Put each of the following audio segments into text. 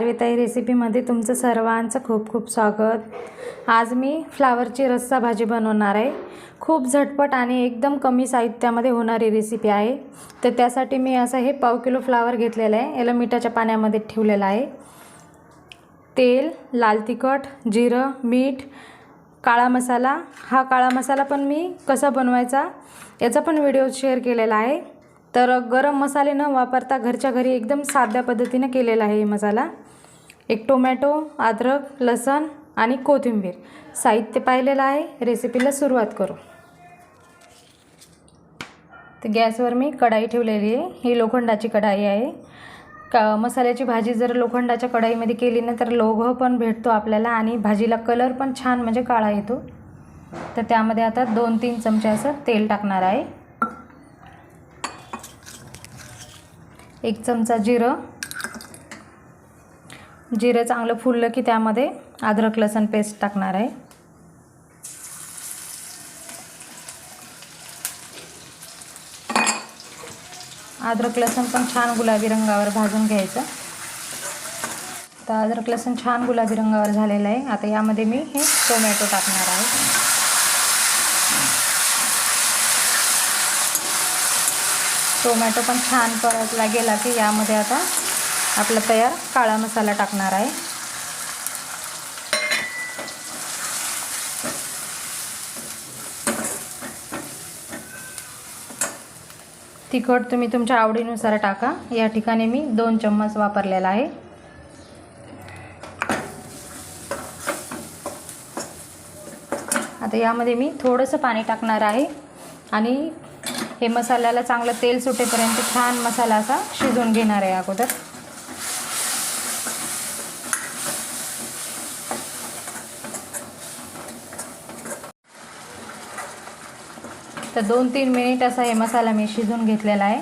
कविताई रेसिपीमध्ये तुमचं सर्वांचं खूप खूप स्वागत. आज मी फ्लावरची रस्सा भाजी बनवणार आहे. खूप झटपट आणि एकदम कमी साहित्यामध्ये होणारी रेसिपी आहे. तर त्यासाठी मी असं हे पाव किलो फ्लावर घेतलेलं आहे. याला मिठाच्या पाण्यामध्ये ठेवलेलं आहे. तेल लाल तिखट जिरं मीठ काळा मसाला. हा काळा मसाला पण मी कसा बनवायचा याचा पण व्हिडिओ शेअर केलेला आहे. तर गरम मसाले न वापरता घरच्या घरी एकदम साध्या पद्धतीनं केलेला आहे हे मसाला. एक टोमॅटो अद्रक लसण आणि कोथिंबीर साहित्य पाहिलेलं आहे. रेसिपीला सुरुवात करू. तर गॅसवर मी कढाई ठेवलेली आहे. ही लोखंडाची कढाई आहे. का मसाल्याची भाजी जर लोखंडाच्या कढाईमध्ये केली ना तर लोह पण भेटतो आपल्याला आणि भाजीला कलर पण छान म्हणजे काळा येतो. तर त्यामध्ये आता दोन तीन चमचे असं तेल टाकणार आहे. एक चमचा जिरं. जिरं चांगलं फुललं की त्यामध्ये अद्रक लसण पेस्ट टाकणार आहे. अद्रक लसण पण छान गुलाबी रंगावर भाजून घ्यायचं. तर अद्रक लसण छान गुलाबी रंगावर झालेलं आहे. आता यामध्ये मी हे टोमॅटो टाकणार आहे. टोमॅटो पण छान परतला गेला की यामध्ये आता आपला तयार काळा मसाला टाकणार आहे. तिखट तुम्ही तुमच्या आवडीनुसार टाका. या ठिकाणी मी दोन चम्मच वापरलेला आहे. आता यामध्ये मी थोडंसं पाणी टाकणार आहे आणि हे मसाल्याला चांगलं तेल सुटेपर्यंत छान मसाला असा शिजवून घेणार आहे अगोदर. तर दोन तीन मिनिट असा हे मसाला मी शिजवून घेतलेला आहे.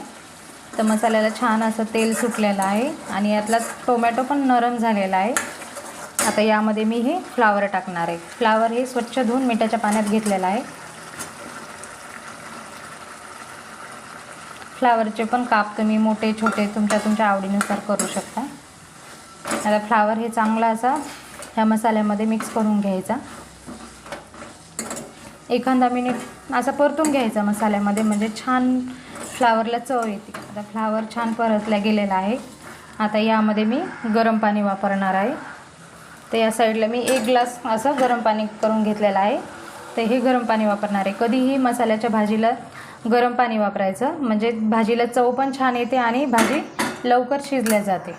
तर मसाल्याला छान असं तेल सुटलेलं आहे आणि यातला टोमॅटो पण नरम झालेला आहे. आता यामध्ये मी हे फ्लावर टाकणार आहे. फ्लावर हे स्वच्छ धुवून मिठाच्या पाण्यात घेतलेलं आहे. फ्लावरचे पण काप तुम्ही मोठे छोटे तुमच्या तुमच्या आवडीनुसार करू शकता. आता फ्लावर हे चांगला असा ह्या मसाल्यामध्ये मिक्स करून घ्यायचा. एखादा मिनिट असा परतून घ्यायचा मसाल्यामध्ये म्हणजे छान फ्लावरला चव येते. आता फ्लावर छान परतला गेलेला आहे. आता यामध्ये मी गरम पाणी वापरणार आहे. तर या साईडला मी एक ग्लास असं गरम पाणी करून घेतलेलं आहे. तर हे गरम पाणी वापरणार आहे. कधीही मसाल्याच्या भाजीला गरम पाणी वापरायचं. म्हणजे भाजीला चव पण छान येते आणि भाजी लवकर शिजल्या जाते.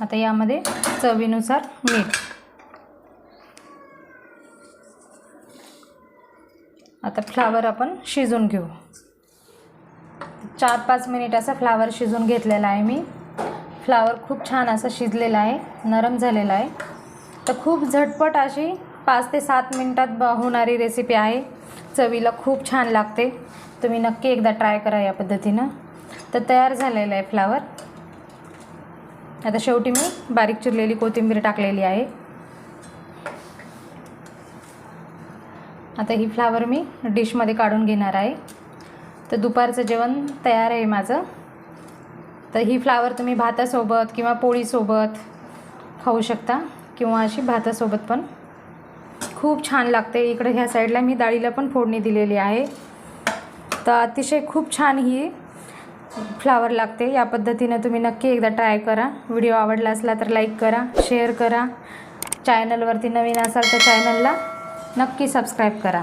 आता यामध्ये चवीनुसार मीठ. आता फ्लावर आपण शिजून घेऊ. चार पाच मिनिट असा फ्लावर शिजून घेतलेला आहे मी. फ्लावर खूप छान असं शिजलेला आहे नरम झालेला आहे. तर खूप झटपट अशी पाच ते सात मिनटात ब होणारी रेसिपी आहे. चवीला खूप छान लागते. तुम्ही नक्की एकदा ट्राय करा या पद्धतीनं. तर तयार झालेलं आहे फ्लावर. आता शेवटी मी बारीक चिरलेली कोथिंबीर टाकलेली आहे. आता ही फ्लावर मी डिशमध्ये काढून घेणार आहे. तर दुपारचं जेवण तयार आहे माझं. तर ही फ्लावर तुम्ही भातासोबत किंवा पोळीसोबत खाऊ शकता किंवा अशी भातासोबत पण. खूप छान लागते. इकडे ह्या साईडला मी डाळीला पण फोडणी दिलेली आहे. तर अतिशय खूप छान ही फ्लावर लागते. या पद्धतीनं तुम्ही नक्की एकदा ट्राय करा. व्हिडिओ आवडला असला तर लाईक करा शेअर करा. चॅनलवरती नवीन असाल तर चॅनलला नक्की सबस्क्राईब करा.